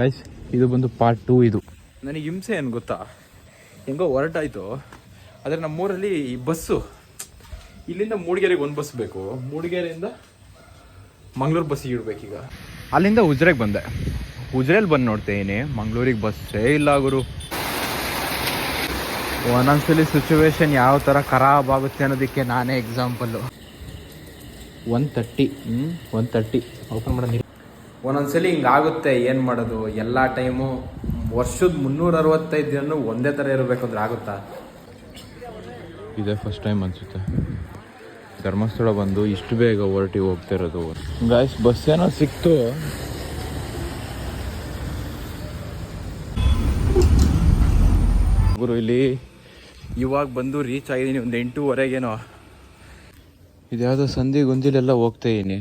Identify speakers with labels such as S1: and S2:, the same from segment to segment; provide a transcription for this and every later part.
S1: Guys ಇದು ಬಂದು part two ಇದು. ನನಗೆ ಹಿಂಸೆ ಏನು ಗೊತ್ತಾ? ಹೆಂಗೋ ಹೊರಟಾಯ್ತು. ಆದರೆ ನಮ್ಮೂರಲ್ಲಿ ಈ ಬಸ್ಸು ಇಲ್ಲಿಂದ ಮೂಡಿಗೆರೆಗೆ ಒಂದು ಬಸ್ ಬೇಕು. ಮೂಡಿಗೆರೆಯಿಂದ ಮಂಗಳೂರು ಬಸ್ಸಿಗೆ ಇಡ್ಬೇಕೀಗ ಅಲ್ಲಿಂದ ಉಜ್ರೆಗೆ ಬಂದೆ. ಉಜ್ರೆಯಲ್ಲಿ ಬಂದು ನೋಡ್ತೇನೆ ಮಂಗಳೂರಿಗೆ ಬಸ್ಸೇ ಇಲ್ಲ ಗುರು. ಒಂದೊಂದ್ಸಲಿ ಸಿಚುವೇಶನ್ ಯಾವ ಥರ ಖರಾಬ್ ಆಗುತ್ತೆ ಅನ್ನೋದಕ್ಕೆ ನಾನೇ ಎಕ್ಸಾಂಪಲ್ಲು ಒನ್ ತರ್ಟಿ ಹ್ಞೂ ಒನ್ ತರ್ಟಿ ಓಪನ್ ಮಾಡೋದು ಒಂದೊಂದ್ಸಲಿ ಹಿಂಗಾಗುತ್ತೆ, ಏನು ಮಾಡೋದು? ಎಲ್ಲ ಟೈಮು ವರ್ಷದ ಮುನ್ನೂರ ಅರವತ್ತೈದು ದಿನ ಒಂದೇ ಥರ ಇರಬೇಕಂದ್ರೆ ಆಗುತ್ತಾ? ಇದೇ ಫಸ್ಟ್ ಟೈಮ್ ಅನ್ಸುತ್ತೆ. ಧರ್ಮಸ್ಥಳ ಬಂದು ಇಷ್ಟು ಬೇಗ ಹೊರಟಿ ಹೋಗ್ತಿರೋದು ಗಾಯ್ಸ್ ಬಸ್ ಏನೋ ಸಿಕ್ತು. ಗುರು, ಇಲ್ಲಿ ಇವಾಗ ಬಂದು ರೀಚ್ ಆಗಿದ್ದೀನಿ, ಒಂದು ಎಂಟೂವರೆಗೇನೋ. ಇದ್ಯಾವುದೋ ಸಂಧಿ ಗುಂದಿಲೆಲ್ಲ ಹೋಗ್ತಾ ಇದ್ದೀನಿ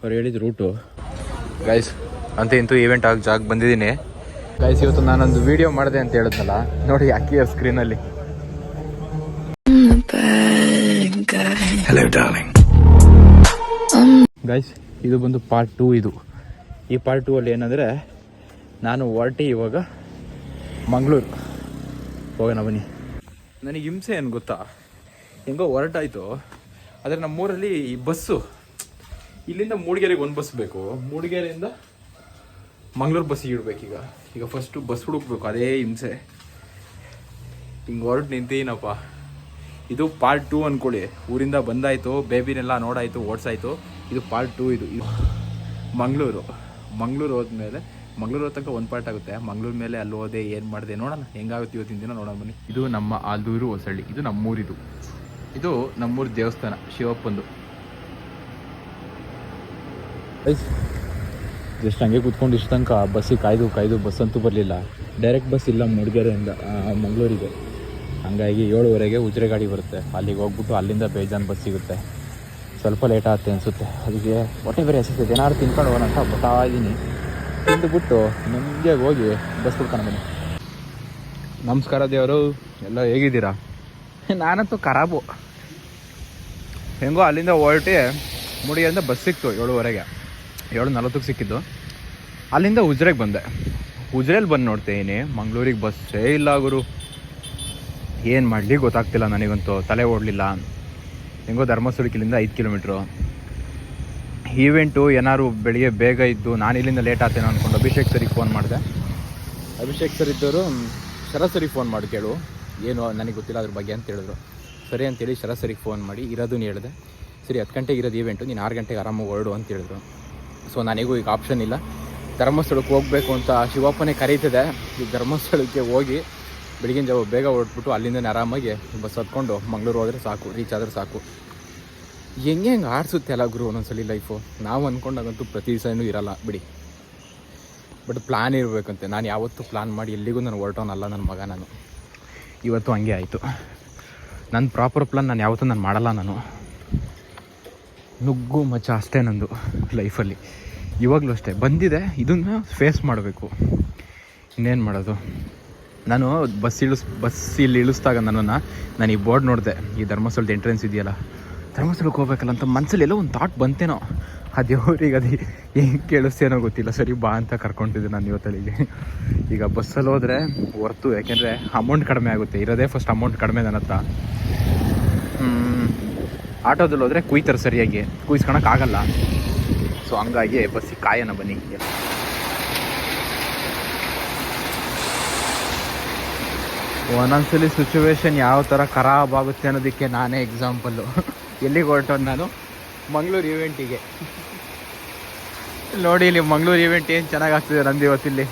S1: ಅವ್ರು ಹೇಳಿದ ರೂಟು ಗೈಸ್ ಅಂತ ಇಂತೂ ಈವೆಂಟ್ ಆಗಿ ಜಾಗ ಬಂದಿದ್ದೀನಿ. ಗೈಸ್ ಇವತ್ತು ನಾನೊಂದು ವಿಡಿಯೋ ಮಾಡಿದೆ ಅಂತ ಹೇಳಿದ್ನಲ್ಲ ನೋಡಿ ಅಕ್ಕಿಯ ಸ್ಕ್ರೀನಲ್ಲಿ ಗೈಸ್ ಇದು ಬಂದು ಪಾರ್ಟ್ ಟೂ ಇದು. ಈ ಪಾರ್ಟ್ ಟೂ ಅಲ್ಲಿ ಏನಂದರೆ ನಾನು ಹೊರಟಿ ಇವಾಗ ಮಂಗಳೂರು. ಹೋಗೋಣ ಬನ್ನಿ. ನನಗೆ ಹಿಂಸೆ ಏನು ಗೊತ್ತಾ? ಹೆಂಗೋ ಹೊರಟಾಯಿತು. ಆದರೆ ನಮ್ಮೂರಲ್ಲಿ ಈ ಬಸ್ಸು ಇಲ್ಲಿಂದ ಮೂಡಿಗೆರೆಗೆ ಒಂದು ಬಸ್ ಬೇಕು. ಮೂಡಿಗೆರೆಯಿಂದ ಮಂಗಳೂರು ಬಸ್ಸಿಗೆ ಇಡ್ಬೇಕೀಗ ಈಗ. ಫಸ್ಟು ಬಸ್ ಹುಡುಕ್ಬೇಕು, ಅದೇ ಹಿಂಸೆ. ಹಿಂಗೆ ಹೊರಟು ನಿಂತೀನಪ್ಪ ಇದು ಪಾರ್ಟ್ ಟೂ ಅಂದ್ಕೊಳ್ಳಿ ಊರಿಂದ ಬಂದಾಯಿತು ಬೇಬಿನೆಲ್ಲ ನೋಡಾಯಿತು, ಓಡಿಸಾಯ್ತು. ಇದು ಪಾರ್ಟ್ ಟೂ ಇದು. ಇದು ಮಂಗಳೂರು. ಮಂಗಳೂರು ಹೋದ್ಮೇಲೆ, ಮಂಗಳೂರು ತನಕ ಒಂದು ಪಾರ್ಟ್ ಆಗುತ್ತೆ. ಮಂಗಳೂರು ಮೇಲೆ ಅಲ್ಲಿ ಹೋದೆ, ಏನು ಮಾಡಿದೆ ನೋಡೋಣ. ಹೆಂಗಾಗುತ್ತೆ ಇವತ್ತಿನ ದಿನ ನೋಡೋಣ ಬನ್ನಿ. ಇದು ನಮ್ಮ ಆಲ್ದೂರು ಹೊಸಳ್ಳಿ. ಇದು ನಮ್ಮೂರಿದು. ಇದು ನಮ್ಮೂರು ದೇವಸ್ಥಾನ, ಶಿವಪ್ಪಂದು. ಜಸ್ಟ್ ಹಂಗೆ ಕೂತ್ಕೊಂಡು ಇಷ್ಟು ತನಕ ಬಸ್ಸಿಗೆ ಕಾಯ್ದು ಕಾಯ್ದು ಬಸ್ ಅಂತೂ ಬರಲಿಲ್ಲ. ಡೈರೆಕ್ಟ್ ಬಸ್ ಇಲ್ಲ ಮೂಡಿಗೆರೆಯಿಂದ ಮಂಗಳೂರಿಗೆ. ಹಂಗಾಗಿ ಏಳುವರೆಗೆ ಉಜ್ರೆ ಗಾಡಿ ಬರುತ್ತೆ. ಅಲ್ಲಿಗೆ ಹೋಗ್ಬಿಟ್ಟು ಅಲ್ಲಿಂದ ಬೇಜಾನ್ ಬಸ್ ಸಿಗುತ್ತೆ. ಸ್ವಲ್ಪ ಲೇಟ್ ಆಗುತ್ತೆ ಅನಿಸುತ್ತೆ. ಅದಕ್ಕೆ ಹೊಟ್ಟೆ ಬೇರೆ ಹಸಿತೈತೆ ಏನಾದ್ರು ತಿನ್ಕೊಂಡು ಹೋಗೋಣ ಅಂತ ಬರ್ತಾ ಇದ್ದೀನಿ. ತಿಂದುಬಿಟ್ಟು ನಿಮಗೆ ಹೋಗಿ ಬಸ್ ಕೊಡ್ಕೊಂಡು ಬನ್ನಿ. ನಮಸ್ಕಾರ ದೇವರು. ಎಲ್ಲ ಹೇಗಿದ್ದೀರಾ? ನಾನಂತೂ ಖರಾಬು. ಹೆಂಗೋ ಅಲ್ಲಿಂದ ಹೊರಟಿ ಮುಡಿಯಿಂದ ಬಸ್ ಸಿಕ್ತು ಏಳುವರೆಗೆ. ಏಳು ನಲ್ವತ್ತಕ್ಕೆ ಸಿಕ್ಕಿದ್ದು. ಅಲ್ಲಿಂದ ಉಜ್ರೆಗೆ ಬಂದೆ. ಉಜ್ರೇಲಿ ಬಂದು ನೋಡ್ತೀನಿ. ಮಂಗಳೂರಿಗೆ ಬಸ್ಸೇ ಇಲ್ಲ ಗುರು. ಏನು ಮಾಡಲಿ ಗೊತ್ತಾಗ್ತಿಲ್ಲ ನನಗಂತೂ. ತಲೆ ಓಡಲಿಲ್ಲ. ಹೆಂಗೋ ಧರ್ಮಸ್ಥಳಕ್ಕಿಲಿಂದ ಐದು ಕಿಲೋಮೀಟ್ರು. ಈವೆಂಟು ಏನಾದ್ರು ಬೆಳಿಗ್ಗೆ ಬೇಗ ಇದ್ದು ನಾನು ಇಲ್ಲಿಂದ ಲೇಟ್ ಆಗ್ತೇನೆ ಅಂದ್ಕೊಂಡು ಅಭಿಷೇಕ್ ಸರಿಗೆ ಫೋನ್ ಮಾಡಿದೆ. ಅಭಿಷೇಕ್ ಸರ್ ಇದ್ದವರು ಸರಾಸರಿ ಫೋನ್ ಮಾಡಿ ಕೇಳು. ಏನು ನನಗೆ ಗೊತ್ತಿಲ್ಲ ಅದ್ರ ಬಗ್ಗೆ ಅಂತ ಹೇಳಿದ್ರು. ಸರಿ ಅಂತೇಳಿ ಸರಾಸರಿಗೆ ಫೋನ್ ಮಾಡಿ ಇರೋದನ್ನು ಹೇಳಿದೆ. ಸರಿ, ಹತ್ತು ಗಂಟೆಗೆ ಇರೋದು ಈವೆಂಟು. ನೀನು ಆರು ಗಂಟೆಗೆ ಆರಾಮಾಗಿ ಹೊರಡು ಅಂತ ಹೇಳಿದ್ರು. ಸೊ ನನಗೂ ಈಗ ಆಪ್ಷನ್ ಇಲ್ಲ. ಧರ್ಮಸ್ಥಳಕ್ಕೆ ಹೋಗಬೇಕು ಅಂತ ಶಿವಪ್ಪನೇ ಕರೀತಿದೆ. ಈ ಧರ್ಮಸ್ಥಳಕ್ಕೆ ಹೋಗಿ ಬೆಳಗಿನ ಜಾವ ಬೇಗ ಹೊರಟ್ಬಿಟ್ಟು ಅಲ್ಲಿಂದನೇ ಆರಾಮಾಗಿ ಬಸ್ ಹತ್ಕೊಂಡು ಮಂಗಳೂರು ಹೋದರೆ ಸಾಕು ರೀಚ್ ಆದರೆ ಸಾಕು. ಹೆಂಗೆ ಹೆಂಗೆ ಆಡಿಸುತ್ತೆ ಅಲ್ಲ ಗುರು ಒಂದೊಂದ್ಸಲಿ ಲೈಫು ನಾವು ಅಂದ್ಕೊಂಡಾಗಂತೂ ಪ್ರತಿ ದಿವಸನೂ ಇರಲ್ಲ, ಬಿಡಿ. ಬಟ್ ಪ್ಲ್ಯಾನ್ ಇರಬೇಕಂತೆ. ನಾನು ಯಾವತ್ತೂ ಪ್ಲ್ಯಾನ್ ಮಾಡಿ ಎಲ್ಲಿಗೂ ನಾನು ಹೊರಟೋನಲ್ಲ ನನ್ನ ಮಗ ನಾನು. ಇವತ್ತು ಹಂಗೆ ಆಯಿತು. ನನ್ನ ಪ್ರಾಪರ್ ಪ್ಲ್ಯಾನ್ ನಾನು ಯಾವತ್ತೂ ನಾನು ಮಾಡಲ್ಲ ನಾನು. ನುಗ್ಗು ಮಚ್ಚ ಅಷ್ಟೇ ನಂದು ಲೈಫಲ್ಲಿ. ಇವಾಗಲೂ ಅಷ್ಟೇ. ಬಂದಿದೆ, ಇದನ್ನು ಫೇಸ್ ಮಾಡಬೇಕು. ಇನ್ನೇನು ಮಾಡೋದು? ನಾನು ಬಸ್ ಇಳಿಸ್, ಬಸ್ ಇಲ್ಲಿ ಇಳಿಸ್ದಾಗ ನನ್ನನ್ನು ನಾನು ಈ ಬೋರ್ಡ್ ನೋಡಿದೆ. ಈ ಧರ್ಮಸ್ಥಳದ ಎಂಟ್ರೆನ್ಸ್ ಇದೆಯಲ್ಲ ಧರ್ಮಸ್ಥಳಕ್ಕೆ ಹೋಗ್ಬೇಕಲ್ಲ ಅಂತ ಮನಸ್ಸಲ್ಲಿ ಎಲ್ಲೋ ಒಂದು ಥಾಟ್ ಬಂತೇನೋ. ಆ ದೇವ್ರಿಗೆ ಅದು ಹೆಂಗೆ ಕೇಳಿಸ್ತೇನೋ ಗೊತ್ತಿಲ್ಲ. ಸರಿ, ಬಾ ಅಂತ ಕರ್ಕೊಂಡಿದ್ದೆ ನಾನು ಇವತ್ತಲ್ಲಿಗೆ. ಈಗ ಬಸ್ಸಲ್ಲಿ ಹೋದರೆ ಹೊರ್ತು, ಯಾಕೆಂದರೆ ಅಮೌಂಟ್ ಕಡಿಮೆ ಆಗುತ್ತೆ. ಇರೋದೇ ಫಸ್ಟ್ ಅಮೌಂಟ್ ಕಡಿಮೆ ನನ್ನ ಹತ್ರ. ಆಟೋದಲ್ಲಿ ಹೋದರೆ ಕುಯ್ತಾರೆ ಸರಿಯಾಗಿ ಕುಯ್ಸ್ಕೊಳಕ್ಕಾಗಲ್ಲ ಸೊ ಹಂಗಾಗಿ ಬಸ್ಸಿಗೆ ಕಾಯೋಣ ಬನ್ನಿ. ಒಂದೊಂದ್ಸಲಿ ಸಿಚುವೇಶನ್ ಯಾವ ಥರ ಖರಾಬ್ ಆಗುತ್ತೆ ಅನ್ನೋದಕ್ಕೆ ನಾನೇ ಎಕ್ಸಾಂಪಲ್ಲು ಎಲ್ಲಿಗೆ ಹೊರಟೋದು ನಾನು? ಮಂಗಳೂರು ಇವೆಂಟಿಗೆ ನೋಡಿ ಇಲ್ಲಿ ಮಂಗಳೂರು ಈವೆಂಟ್ ಏನು ಚೆನ್ನಾಗಿ ಆಗ್ತಿದೆ ನಂದು ಇವತ್ತಿಲ್ಲಿ?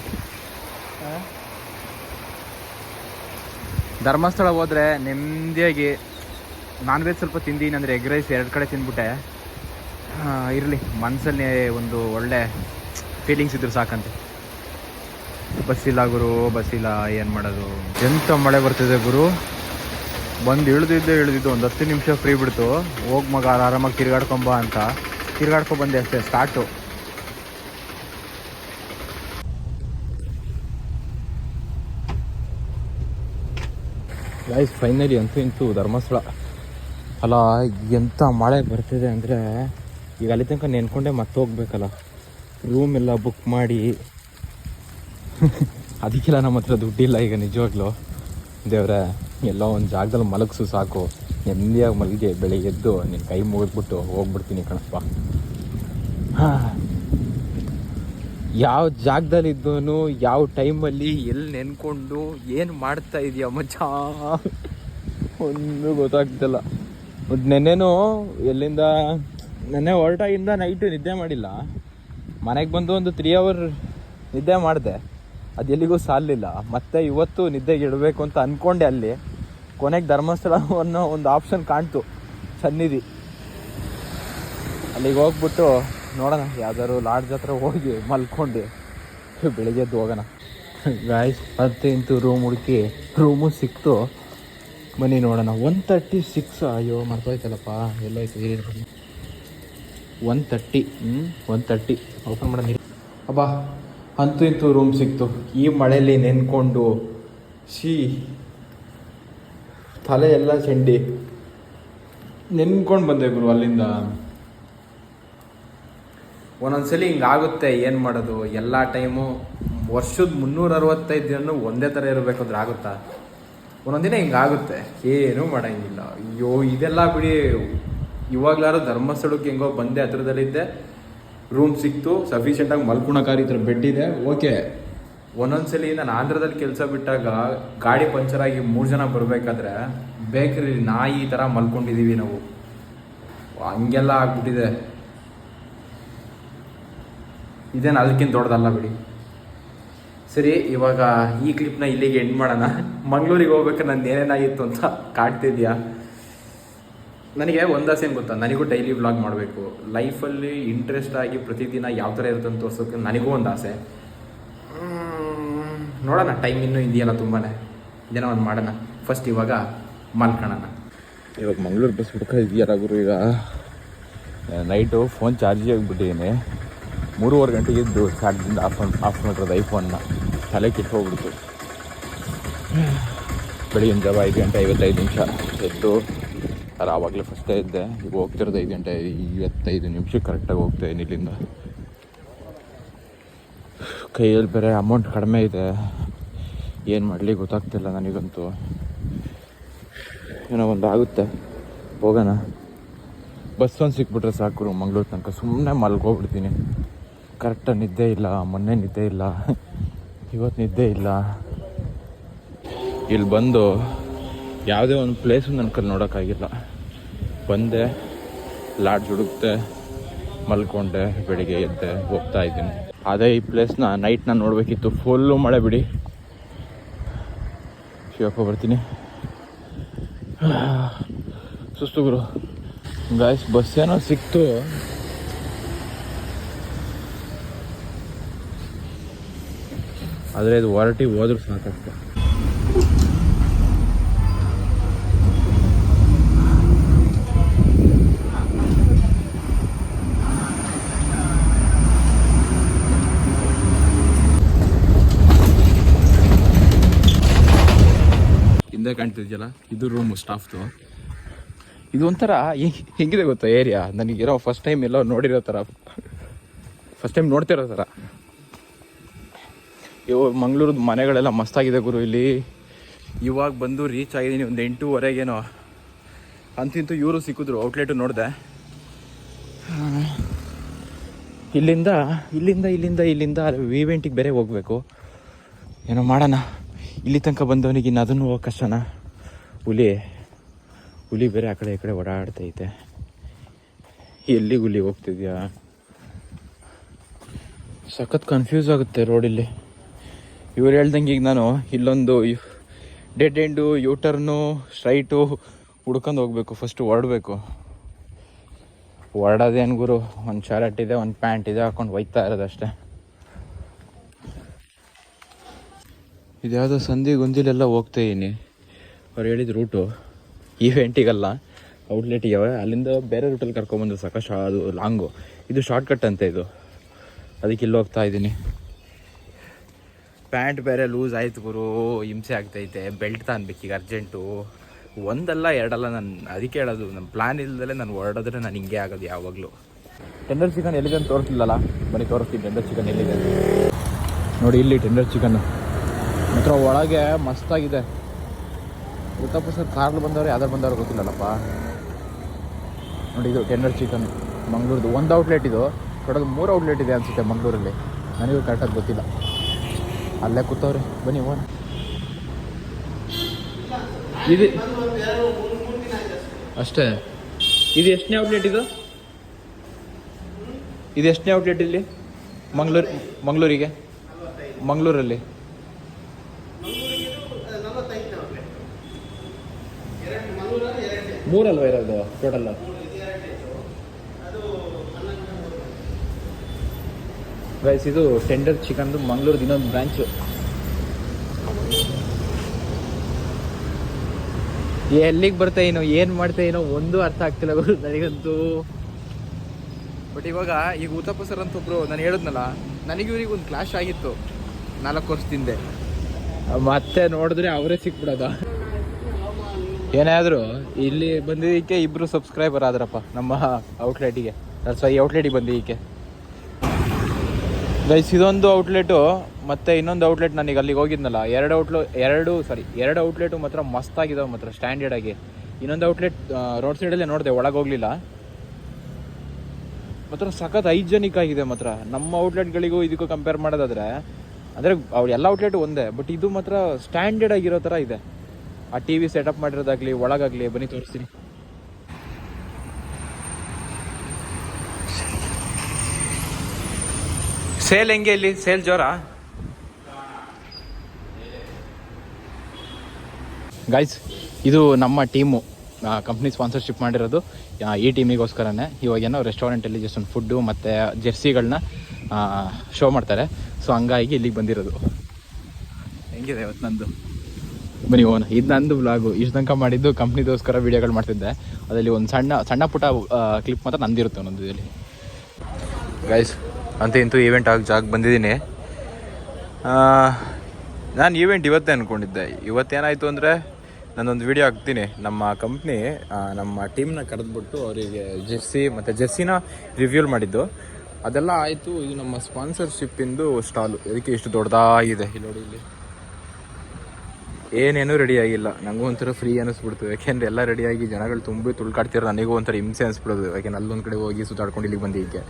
S1: ಧರ್ಮಸ್ಥಳ ಹೋದರೆ ನೆಮ್ಮದಿಯಾಗಿ ನಾನ್ ವೆಜ್ ಸ್ವಲ್ಪ ತಿಂದೀನಿ ಅಂದರೆ ಎಗ್ ರೈಸ್ ಎರಡು ಕಡೆ ತಿಂದ್ಬಿಟ್ಟೆ. ಇರಲಿ ಮನಸ್ಸಲ್ಲಿ ಒಂದು ಒಳ್ಳೆ ಫೀಲಿಂಗ್ಸ್ ಇದ್ರು ಸಾಕಂತೆ. ಬಸ್ ಇಲ್ಲ ಗುರು ಬಸ್ ಇಲ್ಲ ಏನು ಮಾಡೋದು? ಎಂತ ಮಳೆ ಬರ್ತಿದೆ ಗುರು? ಬಂದು ಇಳಿದಿದ್ದು ಇಳಿದಿದ್ದು. ಒಂದು ಹತ್ತು ನಿಮಿಷ ಫ್ರೀ ಬಿಡ್ತು. ಹೋಗಿ ಮಗ, ಆರಾಮಾಗಿ ತಿರ್ಗಾಡ್ಕೊಂಬ ಅಂತ. ತಿರ್ಗಾಡ್ಕೊ ಬಂದೆ ಅಷ್ಟೇ ಸ್ಟಾರ್ಟು ಗೈಸ್ ಫೈನಲಿ ಅಂತೂ ಇಂತೂ ಧರ್ಮಸ್ಥಳ. ಅಲ್ಲ ಎಂಥ ಮಳೆ ಬರ್ತಿದೆ ಅಂದರೆ ಈಗ ಅಲ್ಲಿ ತನಕ ನೆನ್ಕೊಂಡೆ ಮತ್ತೆ ಹೋಗ್ಬೇಕಲ್ಲ. ರೂಮ್ ಎಲ್ಲ ಬುಕ್ ಮಾಡಿ. ಅದಕ್ಕೆಲ್ಲ ನಮ್ಮ ಹತ್ರ ದುಡ್ಡಿಲ್ಲ ಈಗ ನಿಜವಾಗ್ಲು. ದೇವ್ರೆ, ಎಲ್ಲೋ ಒಂದು ಜಾಗದಲ್ಲಿ ಮಲಗಿಸು ಸಾಕು. ನೆಮ್ಮದಿಯಾಗಿ ಮಲಗಿ ಬೆಳಿಗ್ಗೆ ಎದ್ದು ನಿನ್ನ ಕೈ ಮುಗಿದ್ಬಿಟ್ಟು ಹೋಗ್ಬಿಡ್ತೀನಿ ಕಣಪ್ಪ. ಯಾವ ಜಾಗದಲ್ಲಿ ಇದ್ದವನು, ಯಾವ ಟೈಮಲ್ಲಿ ಎಲ್ಲಿ ನೆನ್ಕೊಂಡು, ಏನು ಮಾಡ್ತಾ ಇದೆಯಾ ಮಚ್ಚ? ಒಂದು ಗೊತ್ತಾಗ್ತಿಲ್ಲ. ನೆನ್ನೆನೂ ಎಲ್ಲಿಂದ, ನೆನ್ನೆ ಹೊರಟಾಗಿಂದ ನೈಟು ನಿದ್ದೆ ಮಾಡಿಲ್ಲ. ಮನೆಗೆ ಬಂದು ಒಂದು ತ್ರೀ ಅವರ್ ನಿದ್ದೆ ಮಾಡಿದೆ. ಅದು ಎಲ್ಲಿಗೂ ಸಾಲಿಲ್ಲ ಮತ್ತೆ ಇವತ್ತು ನಿದ್ದೆಗೆ ಇಡಬೇಕು ಅಂತ ಅಂದ್ಕೊಂಡೆ ಅಲ್ಲಿ. ಕೊನೆಗೆ ಧರ್ಮಸ್ಥಳ ಅನ್ನೋ ಒಂದು ಆಪ್ಷನ್ ಕಾಣ್ತು. ಸನ್ನಿಧಿ. ಅಲ್ಲಿಗೆ ಹೋಗ್ಬಿಟ್ಟು ನೋಡೋಣ, ಯಾವ್ದಾದ್ರು ಲಾಡ್ಜ್ ಹತ್ರ ಹೋಗಿ ಮಲ್ಕೊಂಡು ಬೆಳಿಗ್ಗೆ ಎದ್ದು ಹೋಗೋಣ. ಗಾಯ್ಸ್ ಮತ್ತೆ ಇಂತು ರೂಮ್ ಹುಡುಕಿ ರೂಮು ಸಿಕ್ತು. ಬನ್ನಿ ನೋಡೋಣ. ಒನ್ ತರ್ಟಿ ಸಿಕ್ಸ್ ಅಯ್ಯೋ, ಮರ್ತೋಯ್ತಲ್ಲಪ್ಪ. ಎಲ್ಲೋಯ್ತು ಒನ್ ತರ್ಟಿ ಹ್ಞೂ ಒನ್ ತರ್ಟಿ ಓಪನ್ ಮಾಡೋಣ. ಅಬ್ಬಾ, ಅಂತೂ ಇಂತೂ ರೂಮ್ ಸಿಕ್ತು. ಈ ಮಳೆಯಲ್ಲಿ ನೆನ್ಕೊಂಡು ಶೀ ತಲೆ ಎಲ್ಲ ಚೆಂಡಿ. ನೆನ್ಕೊಂಡು ಬಂದೆ ಗುರು ಅಲ್ಲಿಂದ. ಒಂದೊಂದ್ಸಲಿ ಹಿಂಗಾಗುತ್ತೆ ಏನು ಮಾಡೋದು? ಎಲ್ಲ ಟೈಮು ವರ್ಷದ ಮುನ್ನೂರ ಅರವತ್ತೈದು ದಿನ ಒಂದೇ ಥರ ಇರಬೇಕಾದ್ರೆ ಆಗುತ್ತಾ ಒಂದೊಂದಿನ ಹಿಂಗಾಗುತ್ತೆ. ಏನೂ ಮಾಡೋಂಗಿಲ್ಲ. ಅಯ್ಯೋ, ಇದೆಲ್ಲ ಬಿಡಿ. ಇವಾಗ್ಲಾರು ಧರ್ಮಸ್ಥಳಕ್ಕೆ ಹೆಂಗೋ ಬಂದೆ, ಹತ್ರದಲ್ಲಿದ್ದೆ. ರೂಮ್ ಸಿಕ್ತು ಸಫಿಷಿಯೆಂಟಾಗಿ ಮಲ್ಕೊಳಕ್ಕಾರಿ ಈ ಥರ ಬೆಡ್ ಇದೆ. ಓಕೆ ಒಂದೊಂದ್ಸಲಿ ನಾನು ಆಂಧ್ರದಲ್ಲಿ ಕೆಲಸ ಬಿಟ್ಟಾಗ ಗಾಡಿ ಪಂಚರ್ ಆಗಿ ಮೂರು ಜನ ಬರಬೇಕಾದ್ರೆ ಬೇಕ್ರಿ ನಾಯಿ ಈ ಥರ ಮಲ್ಕೊಂಡಿದ್ದೀವಿ ನಾವು. ಹಂಗೆಲ್ಲ ಆಗ್ಬಿಟ್ಟಿದೆ. ಇದೇನು ಅದಕ್ಕಿಂತ ದೊಡ್ಡದಲ್ಲ ಬಿಡಿ. ಸರಿ, ಇವಾಗ ಈ ಕ್ಲಿಪ್ನ ಇಲ್ಲಿಗೆ ಎಂಡ್ ಮಾಡೋಣ. ಮಂಗಳೂರಿಗೆ ಹೋಗ್ಬೇಕು ನಂದು ಏನೇನಾಗಿತ್ತು ಅಂತ ಕಾಡ್ತಿದ್ಯಾ ನನಗೆ ಒಂದಾಸೆ ಏನು ಗೊತ್ತಾ? ನನಗೂ ಡೈಲಿ ವ್ಲಾಗ್ ಮಾಡಬೇಕು. ಲೈಫಲ್ಲಿ ಇಂಟ್ರೆಸ್ಟ್ ಆಗಿ ಪ್ರತಿದಿನ ಯಾವ ಥರ ಇರುತ್ತೆ ಅಂತ ತೋರ್ಸೋಕೆ ನನಗೂ ಒಂದು ಆಸೆ. ನೋಡೋಣ. ಟೈಮ್ ಇನ್ನೂ ಇದೆಯಲ್ಲ ತುಂಬಾ ಏನೋ ಒಂದು ಮಾಡೋಣ. ಫಸ್ಟ್ ಇವಾಗ ಮಲ್ಕೊಳ್ಳೋಣ ಇವಾಗ ಮಂಗಳೂರು ಬಸ್ ಹುಡ್ಕಿದ್ಯಾರ ಗುರು ಈಗ ನೈಟು ಫೋನ್ ಚಾರ್ಜಿ ಆಗಿಬಿಟ್ಟಿದ್ದೀನಿ ಮೂರುವರೆ ಗಂಟೆಗೆ ಇದ್ದು ಚಾರ್ಜಿಂದ ಆಫ್ ಆಫ್ ಮಾಡಿರೋದು ಐಫೋನ್ನ ತಲೆ ಕಿಟ್ಟು ಹೋಗ್ಬಿಡ್ತು. ಬೆಳಗಿನ ಜಾವ ಐದು ಗಂಟೆ ಐವತ್ತೈದು ನಿಮಿಷ ಎದ್ದು ಅದು ಆವಾಗಲೇ ಫಸ್ಟೇ ಇದ್ದೆ. ಈಗ ಹೋಗ್ತಿರೋದು ಐದು ಗಂಟೆ ಐವತ್ತೈದು ನಿಮಿಷ ಕರೆಕ್ಟಾಗಿ ಹೋಗ್ತಾ ಇಲ್ಲಿಂದ. ಕೈಯಲ್ಲಿ ಬೇರೆ ಅಮೌಂಟ್ ಕಡಿಮೆ ಇದೆ. ಏನು ಮಾಡಲಿ ಗೊತ್ತಾಗ್ತಿಲ್ಲ ನನಗಂತೂ. ಏನೋ ಒಂದು ಆಗುತ್ತೆ. ಹೋಗೋಣ. ಬಸ್ ಒಂದು ಸಿಕ್ಬಿಟ್ರೆ ಸಾಕು ಮಂಗಳೂರು ತನಕ. ಸುಮ್ಮನೆ ಮಲ್ಗೋಗ್ಬಿಡ್ತೀನಿ. ಕರೆಕ್ಟಾಗಿ ನಿದ್ದೆ ಇಲ್ಲ, ಮೊನ್ನೆ ನಿದ್ದೆ ಇಲ್ಲ ಇವತ್ತು ನಿದ್ದೆ ಇಲ್ಲ. ಇಲ್ಲಿ ಬಂದು ಯಾವುದೇ ಒಂದು ಪ್ಲೇಸು ನನ್ನ ಕಲ್ಲಿ ನೋಡೋಕ್ಕಾಗಿಲ್ಲ. ಬಂದೆ, ಲಾಡ್ಜ್ ಹುಡುಕ್ತೆ ಮಲ್ಕೊಂಡೆ, ಬೆಳಿಗ್ಗೆ ಎದ್ದೆ, ಹೋಗ್ತಾ ಇದ್ದೀನಿ. ಅದೇ ಈ ಪ್ಲೇಸ್ನ ನೈಟ್ ನಾನು ನೋಡಬೇಕಿತ್ತು ಫುಲ್ಲು ಮಳೆ ಬಿಡಿ. ಶಿವಪ್ಪ ಬರ್ತೀನಿ. ಸುಸ್ತು ಗುರು. ಗಾಯ್ಸ್ ಬಸ್ ಏನೋ ಸಿಕ್ತು. ಆದರೆ ಇದು ಹೊರಟಿ ಹೋದ್ರು ಸಾಕಷ್ಟು. ಹಿಂದೆ ಕಾಣ್ತಿದ್ಯಲ್ಲ? ಇದು ರೂಮು ಸ್ಟಾಫ್ದು ಇದು ಒಂಥರ ಹೆಂಗಿದೆ ಗೊತ್ತಾ ಏರಿಯಾ ನನಗಿರೋ ಫಸ್ಟ್ ಟೈಮ್ ಎಲ್ಲೋ ನೋಡಿರೋ ಥರ ಫಸ್ಟ್ ಟೈಮ್ ನೋಡ್ತಿರೋ ಥರ ಇವು ಮಂಗಳೂರದ ಮನೆಗಳೆಲ್ಲ ಮಸ್ತಾಗಿದೆ ಗುರು ಇಲ್ಲಿ. ಇವಾಗ ಬಂದು ರೀಚ್ ಆಗಿದ್ದೀನಿ ಒಂದು ಎಂಟೂವರೆಗೇನೋ. ಅಂತಿಂತೂ ಇವರು ಸಿಕ್ಕಿದ್ರು ಔಟ್ಲೆಟು ನೋಡಿದೆ. ಇಲ್ಲಿಂದ ಇಲ್ಲಿಂದ ಇಲ್ಲಿಂದ ಇಲ್ಲಿಂದ ವಿವೆಂಟಿಗೆ ಬೇರೆ ಹೋಗಬೇಕು. ಏನೋ ಮಾಡೋಣ. ಇಲ್ಲಿ ತನಕ ಬಂದವನಿಗೆ ಇನ್ನು ಅದನ್ನು ಹೋಗೋ ಕಷ್ಟನ? ಹುಲಿ. ಹುಲಿ ಬೇರೆ ಆ ಕಡೆ ಈ ಕಡೆ ಓಡಾಡ್ತೈತೆ ಎಲ್ಲಿ ಹುಲಿ ಹೋಗ್ತಿದ್ಯಾ? ಸಖತ್ ಕನ್ಫ್ಯೂಸ್ ಆಗುತ್ತೆ ರೋಡಿಲ್ಲಿ ಇವ್ರು ಹೇಳ್ದಂಗೆ ಈಗ ನಾನು ಇಲ್ಲೊಂದು ಡೆಡ್ ಎಂಡು ಯೂಟರ್ನು ಸ್ಟ್ರೈಟು ಹುಡ್ಕೊಂಡು ಹೋಗಬೇಕು ಫಸ್ಟು ಹೊರಡಬೇಕು. ಹೊರಡೋದೇನು ಗುರು, ಒಂದು ಶರ್ಟ್ ಇದೆ, ಒಂದು ಪ್ಯಾಂಟ್ ಇದೆ ಹಾಕೊಂಡು ಒಯ್ತಾ ಇರೋದಷ್ಟೇ ಇದ್ಯಾವುದೋ ಸಂಧಿ ಗುಂದಿಲೆಲ್ಲ ಹೋಗ್ತಾ ಇದೀನಿ. ಅವ್ರು ಹೇಳಿದ ರೂಟು ಈವೆಂಟಿಗಲ್ಲ ಔಟ್ಲೆಟಿಗೆ ಅಲ್ಲಿಂದ ಬೇರೆ ರೂಟಲ್ಲಿ ಕರ್ಕೊಂಬಂದು ಸಾಕಷ್ಟು ಅದು ಲಾಂಗು ಇದು ಶಾರ್ಟ್ಕಟ್ ಅಂತ ಇದು. ಅದಕ್ಕೆ ಇಲ್ಲಿ ಹೋಗ್ತಾ ಇದ್ದೀನಿ ಪ್ಯಾಂಟ್ ಬೇರೆ ಲೂಸ್ ಆಯ್ತು ಗುರು, ಹಿಂಸೆ ಆಗ್ತೈತೆ, ಬೆಲ್ಟ್ ತಾನ್ಬೇಕು ಈಗ ಅರ್ಜೆಂಟು. ಒಂದಲ್ಲ ಎರಡಲ್ಲ ನಾನು ಅದಕ್ಕೆ ಹೇಳೋದು ನನ್ನ ಪ್ಲ್ಯಾನ್ ಇಲ್ಲದಲ್ಲೇ ನಾನು ಹೊರಡೋದ್ರೆ ನಾನು ಹಿಂಗೆ ಆಗೋದು ಯಾವಾಗಲೂ. ಟೆಂಡರ್ ಚಿಕನ್ ಎಲ್ಲಿದೆ ಅಂತ ತೋರಿಸ್ಲಿಲ್ಲಲ್ಲ? ಬನ್ನಿ, ತೋರಿಸ್ತೀನಿ ಟೆಂಡರ್ ಚಿಕನ್ ಎಲ್ಲಿದೆ ನೋಡಿ, ಇಲ್ಲಿ ಟೆಂಡರ್ ಚಿಕನ್ ಮಾತ್ರ ಒಳಗೆ ಮಸ್ತಾಗಿದೆ. ಉತ್ತಪ್ಪ ಸರ್ ಕಾರ್ಲು ಬಂದವ್ರು, ಯಾವ್ದಾರು ಬಂದವ್ರು ಗೊತ್ತಿಲ್ಲಲ್ಲಪ್ಪ. ನೋಡಿ, ಇದು ಟೆಂಡರ್ ಚಿಕನ್ ಮಂಗಳೂರ್ದು. ಒಂದು ಔಟ್ಲೆಟ್ ಇದು. ಟೋಟಲ್ ಮೂರು ಔಟ್ಲೆಟ್ ಇದೆ ಅನಿಸುತ್ತೆ ಮಂಗಳೂರಲ್ಲಿ. ನನಗೂ ಕರೆಕ್ಟಾಗಿ ಗೊತ್ತಿಲ್ಲ. ಅಲ್ಲೇ ಕೂತವ್ರಿ ಬನ್ನಿ ಹೋಗೋಣ. ಇದು ಅಷ್ಟೇ. ಇದು ಎಷ್ಟನೇ ಔಟ್ಲೆಟ್ ಇದು? ಇದು ಎಷ್ಟನೇ ಔಟ್ಲೆಟ್ ಇಲ್ಲಿ? ಮಂಗ್ಳೂರು ಮಂಗಳೂರಿಗೆ? ಮಂಗಳೂರಲ್ಲಿ. ಮೂರಲ್ವ ಇರೋದು ಟೋಟಲ್ ಗೈಸ್ ಇದು ಟೆಂಡರ್ ಚಿಕನ್ದು ಮಂಗಳೂರು ಇನ್ನೊಂದು ಬ್ರಾಂಚು ಎಲ್ಲಿಗೆ ಬರ್ತಾ ಏನೋ ಏನು ಮಾಡ್ತಾ ಏನೋ ಒಂದು ಅರ್ಥ ಆಗ್ತಿಲ್ಲ ಗುರು ನನಗಂತೂ. ಬಟ್ ಇವಾಗ ಈಗ ಉತ್ತಪ್ಪ ಸರ್ ಅಂತ ಒಬ್ರು ನಾನು ಹೇಳಿದ್ನಲ್ಲ ನನಗೆ ಇವ್ರಿಗೆ ಒಂದು ಕ್ಲಾಶ್ ಆಗಿತ್ತು ನಾಲ್ಕು ವರ್ಷದಿಂದ. ಮತ್ತೆ ನೋಡಿದ್ರೆ ಅವರೇ ಸಿಕ್ಬಿಡೋದ. ಏನಾದರೂ ಇಲ್ಲಿ ಬಂದಿದ್ದಕ್ಕೆ ಇಬ್ರು ಸಬ್ಸ್ಕ್ರೈಬರ್ ಆದ್ರಪ್ಪ ನಮ್ಮ ಔಟ್ಲೆಟಿಗೆ ಸೊ ಈ ಔಟ್ಲೆಟಿಗೆ ಬಂದಿದ್ದಕ್ಕೆ. ಗೈಸ್ ಇದೊಂದು ಔಟ್ಲೆಟು ಮತ್ತೆ ಇನ್ನೊಂದು ಔಟ್ಲೆಟ್ ನಾನೀಗ ಅಲ್ಲಿಗೆ ಹೋಗಿದ್ನಲ್ಲ. ಎರಡು ಔಟ್ಲು ಎರಡು ಸಾರಿ ಎರಡು ಔಟ್ಲೆಟು ಮಾತ್ರ ಮಸ್ತಾಗಿದ್ದಾವೆ ಮಾತ್ರ ಸ್ಟ್ಯಾಂಡರ್ಡ್ ಆಗಿ. ಇನ್ನೊಂದು ಔಟ್ಲೆಟ್ ರೋಡ್ ಸೈಡಲ್ಲೇ ನೋಡಿದೆ, ಒಳಗೆ ಹೋಗ್ಲಿಲ್ಲ. ಮಾತ್ರ ಸಖತ್ ಹೈಜೆನಿಕ್ ಆಗಿದೆ ಮಾತ್ರ. ನಮ್ಮ ಔಟ್ಲೆಟ್ಗಳಿಗೂ ಇದಕ್ಕೂ ಕಂಪೇರ್ ಮಾಡೋದಾದ್ರೆ, ಅಂದರೆ ಅವ್ರು ಎಲ್ಲ ಔಟ್ಲೆಟ್ ಒಂದೇ ಬಟ್ ಇದು ಮಾತ್ರ ಸ್ಟ್ಯಾಂಡರ್ಡ್ ಆಗಿರೋ ಥರ ಇದೆ. ಆ ಟಿ ವಿ ಸೆಟಪ್ ಮಾಡಿರೋದಾಗಲಿ, ಒಳಗಾಗ್ಲಿ, ಬನ್ನಿ ತೋರಿಸ್ತೀನಿ. ಸೇಲ್ ಹೆಂಗೆ ಇಲ್ಲಿ? ಸೇಲ್ ಜೋರ ಗೈಸ್ ಇದು ನಮ್ಮ ಟೀಮು ಕಂಪ್ನಿ ಸ್ಪಾನ್ಸರ್ಶಿಪ್ ಮಾಡಿರೋದು. ಈ ಟೀಮಿಗೋಸ್ಕರನೇ ಇವಾಗ ಏನೋ ರೆಸ್ಟೋರೆಂಟಲ್ಲಿ ಜಸ್ಟ್ ಒಂದು ಫುಡ್ಡು ಮತ್ತು ಜೆರ್ಸಿಗಳನ್ನ ಶೋ ಮಾಡ್ತಾರೆ. ಸೊ ಹಂಗಾಗಿ ಇಲ್ಲಿಗೆ ಬಂದಿರೋದು. ಹೆಂಗಿದೆ ಇವತ್ತು ನಂದು? ಬನ್ನಿ ಓನ್ ಇದು ನಂದು ಬ್ಲಾಗು ಇಷ್ಟು ತನಕ ಮಾಡಿದ್ದು ಕಂಪ್ನಿಗೋಸ್ಕರ ವೀಡಿಯೋಗಳು ಮಾಡ್ತಿದ್ದೆ. ಅದರಲ್ಲಿ ಒಂದು ಸಣ್ಣ ಸಣ್ಣ ಪುಟ್ಟ ಕ್ಲಿಪ್ ಮಾತ್ರ ನಂದಿರುತ್ತೆ ಒಂದೊಂದು ಇದರಲ್ಲಿ ಗೈಸ್ ಅಂತ ಇಂತೂ ಈವೆಂಟ್ ಆಗಿ ಜಾಗ ಬಂದಿದ್ದೀನಿ. ನಾನು ಈವೆಂಟ್ ಇವತ್ತೇ ಅಂದ್ಕೊಂಡಿದ್ದೆ ಇವತ್ತೇನಾಯಿತು ಅಂದರೆ ನಾನೊಂದು ವಿಡಿಯೋ ಹಾಕ್ತೀನಿ. ನಮ್ಮ ಕಂಪ್ನಿ ನಮ್ಮ ಟೀಮ್ನ ಕರೆದ್ಬಿಟ್ಟು ಅವರಿಗೆ ಜೆರ್ಸಿ ಮತ್ತು ಜೆರ್ಸಿನ ರಿವ್ಯೂಲ್ ಮಾಡಿದ್ದು. ಅದೆಲ್ಲ ಆಯಿತು. ಇದು ನಮ್ಮ ಸ್ಪಾನ್ಸರ್ಶಿಪ್ಪಿಂದು ಸ್ಟಾಲು ಇದಕ್ಕೆ ಇಷ್ಟು ದೊಡ್ಡದಾಗಿದೆ. ಇಲ್ಲಿ ನೋಡಿ ಇಲ್ಲಿ. ಏನೇನೂ ರೆಡಿ ಆಗಿಲ್ಲ. ನನಗೂ ಒಂಥರ ಫ್ರೀ ಅನ್ನಿಸ್ಬಿಡ್ತು ಯಾಕೆಂದರೆ ಎಲ್ಲ ರೆಡಿಯಾಗಿ ಜನಗಳು ತುಂಬಿ ತುಳ್ಕಾಡ್ತಿರೋ ನನಗೂ ಒಂಥರ ಹಿಂಸೆ ಅನಿಸ್ಬಿಡೋದು. ಯಾಕೆಂದ್ರೆ ಅಲ್ಲೊಂದು ಕಡೆ ಹೋಗಿ ಸುತ್ತಾಡ್ಕೊಂಡು ಇಲ್ಲಿಗೆ ಬಂದಿದ್ದಕ್ಕೆ.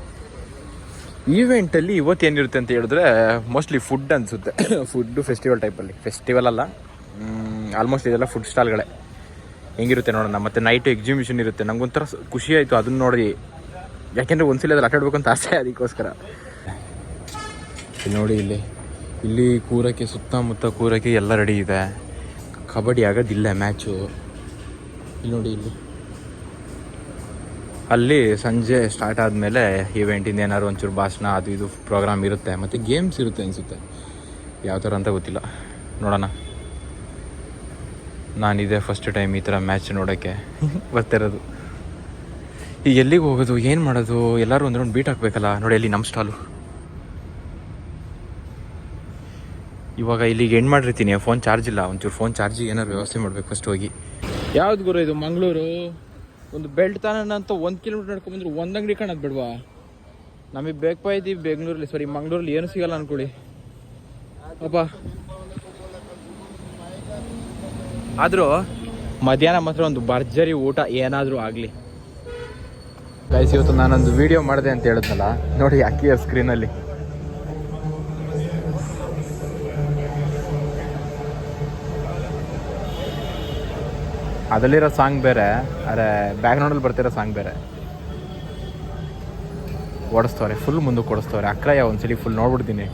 S1: ಈವೆಂಟಲ್ಲಿ ಇವತ್ತೇನಿರುತ್ತೆ ಅಂತ ಹೇಳಿದ್ರೆ ಮೋಸ್ಟ್ಲಿ ಫುಡ್ ಅನಿಸುತ್ತೆ. ಫುಡ್ಡು ಫೆಸ್ಟಿವಲ್ ಟೈಪಲ್ಲಿ ಫೆಸ್ಟಿವಲ್ ಅಲ್ಲ. ಆಲ್ಮೋಸ್ಟ್ ಇದೆಲ್ಲ ಫುಡ್ ಸ್ಟಾಲ್ಗಳೇ ಹೆಂಗಿರುತ್ತೆ ನೋಡೋಣ. ಮತ್ತು ನೈಟು ಎಕ್ಸಿಬಿಷನ್ ಇರುತ್ತೆ. ಒಂಥರ ಖುಷಿ ಆಯಿತು ಅದನ್ನ ನೋಡಿ. ಯಾಕೆಂದರೆ ಒಂದ್ಸಲ ಅದ್ರಲ್ಲಿ ಆಟಾಡ್ಬೇಕು ಅಂತ ಆಸೆ ಅದಕ್ಕೋಸ್ಕರ. ನೋಡಿ ಇಲ್ಲಿ. ಇಲ್ಲಿ ಕೂರಕ್ಕೆ, ಸುತ್ತಮುತ್ತ ಕೂರಕ್ಕೆ ಎಲ್ಲ ರೆಡಿ ಇದೆ. ಕಬಡ್ಡಿ ಆಗೋದಿಲ್ಲ ಮ್ಯಾಚು ಇಲ್ಲಿ ನೋಡಿ ಇಲ್ಲಿ. ಅಲ್ಲಿ ಸಂಜೆ ಸ್ಟಾರ್ಟ್ ಆದಮೇಲೆ ಈವೆಂಟಿಂದ ಏನಾದ್ರು ಒಂಚೂರು ಭಾಷಣ, ಅದು ಇದು ಪ್ರೋಗ್ರಾಮ್ ಇರುತ್ತೆ. ಮತ್ತು ಗೇಮ್ಸ್ ಇರುತ್ತೆ ಅನಿಸುತ್ತೆ. ಯಾವ ಥರ ಅಂತ ಗೊತ್ತಿಲ್ಲ. ನೋಡೋಣ. ನಾನಿದೆ ಫಸ್ಟ್ ಟೈಮ್ ಈ ಥರ ಮ್ಯಾಚ್ ನೋಡೋಕ್ಕೆ. ಬರ್ತಿರೋದು. ಈಗ ಎಲ್ಲಿಗೆ ಹೋಗೋದು, ಏನು ಮಾಡೋದು, ಎಲ್ಲರೂ ಒಂದು ಬೀಟ್ ಹಾಕ್ಬೇಕಲ್ಲ. ನೋಡಿ ಅಲ್ಲಿ ನಮ್ಮ ಸ್ಟಾಲು ಇವಾಗ ಇಲ್ಲಿಗೆ ಏನು ಮಾಡಿರ್ತೀನಿ. ಫೋನ್ ಚಾರ್ಜ್ ಇಲ್ಲ. ಒಂಚೂರು ಫೋನ್ ಚಾರ್ಜಿಗೆ ಏನಾದ್ರು ವ್ಯವಸ್ಥೆ ಮಾಡಬೇಕು ಫಸ್ಟ್ ಹೋಗಿ. ಯಾವ್ದು ಗುರು ಇದು, ಮಂಗಳೂರು? ಒಂದು ಬೆಲ್ಟ್ ತಾನಂತ ಒಂದು ಕಿಲೋಮೀಟರ್ ನಡ್ಕೊಂಡ್ಬಂದ್ರೆ ಒಂದು ಅಂಗಡಿ ಕಾಣೋದು ಬಿಡ್ವಾ. ನಮಗೆ ಬೇಕು ಇದ್ದೀವಿ ಬೆಂಗಳೂರಲ್ಲಿ ಸಾರಿ ಮಂಗಳೂರಲ್ಲಿ ಏನು ಸಿಗಲ್ಲ ಅನ್ಕೊಳ್ಳಿ ಅಪ್ಪ. ಆದರೂ, ಮಧ್ಯಾಹ್ನ ಮಾತ್ರ ಒಂದು ಭರ್ಜರಿ ಊಟ ಏನಾದರೂ ಆಗಲಿ. ಗೈಸ್ ಇವತ್ತು ನಾನೊಂದು ವಿಡಿಯೋ ಮಾಡಿದೆ ಅಂತ ಹೇಳಿದ್ನಲ್ಲ, ನೋಡಿ ಅಕ್ಕಿಯ ಸ್ಕ್ರೀನಲ್ಲಿ ಅದರಲ್ಲಿರೋ ಸಾಂಗ್ ಬೇರೆ, ಅರೆ ಬ್ಯಾಕ್ಗ್ರೌಂಡಲ್ಲಿ ಬರ್ತಿರೋ ಸಾಂಗ್ ಬೇರೆ. ಓಡಿಸ್ತವ್ರೆ ಫುಲ್ ಮುಂದಕ್ಕೆ ಓಡಿಸ್ತವ್ರೆ ಅಕ್ರಯ್ಯ ಒಂದ್ಸಲಿ ಫುಲ್ ನೋಡ್ಬಿಡ್ತೀನಿ.